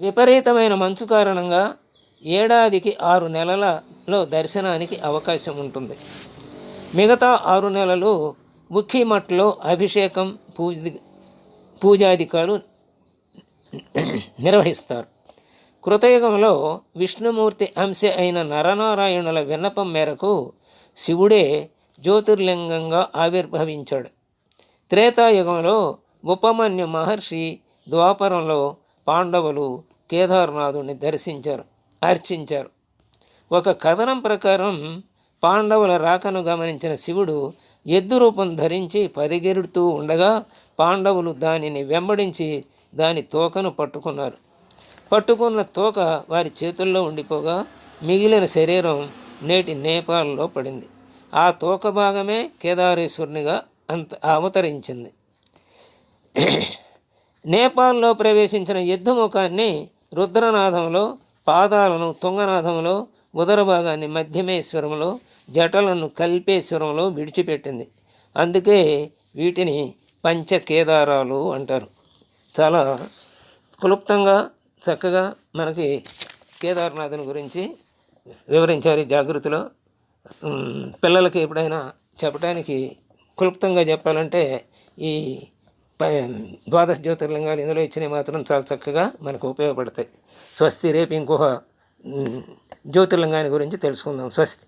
విపరీతమైన మంచు కారణంగా ఏడాదికి ఆరు నెలలలో దర్శనానికి అవకాశం ఉంటుంది. మిగతా ఆరు నెలలు ముఖిమఠలో అభిషేకం పూజ పూజాధికాలు నిర్వహిస్తారు. కృతయుగంలో విష్ణుమూర్తి అంశ అయిన నరనారాయణుల విన్నపం మేరకు శివుడే జ్యోతిర్లింగంగా ఆవిర్భవించాడు. త్రేతాయుగంలో ఉపమన్యు మహర్షి ద్వాపరంలో పాండవులు కేదార్నాథుని దర్శించారు అర్చించారు. ఒక కథనం ప్రకారం పాండవుల రాకను గమనించిన శివుడు ఎద్దు రూపం ధరించి పరిగెడుతూ ఉండగా పాండవులు దానిని వెంబడించి దాని తోకను పట్టుకున్నారు. పట్టుకున్న తోక వారి చేతుల్లో ఉండిపోగా మిగిలిన శరీరం నేటి నేపాల్లో పడింది. ఆ తోక భాగమే కేదారేశ్వరునిగా అంత అవతరించింది. నేపాల్లో ప్రవేశించిన యుద్ధముఖాన్ని రుద్రనాథంలో పాదాలను తుంగనాథంలో ఉదర భాగాన్ని మధ్యమేశ్వరంలో జటలను కల్పేశ్వరంలో విడిచిపెట్టింది. అందుకే వీటిని పంచకేదారాలు అంటారు. చాలా క్లుప్తంగా చక్కగా మనకి కేదార్నాథుని గురించి వివరించారు జాగృతిలో. పిల్లలకి ఎప్పుడైనా చెప్పడానికి క్లుప్తంగా చెప్పాలంటే ఈ ద్వాదశ జ్యోతిర్లింగాలు ఇందులో ఇచ్చినవి మాత్రం చాలా చక్కగా మనకు ఉపయోగపడతాయి. స్వస్తి రేపు ఇంకొక జ్యోతిర్లింగాన్ని గురించి తెలుసుకుందాం. స్వస్తి.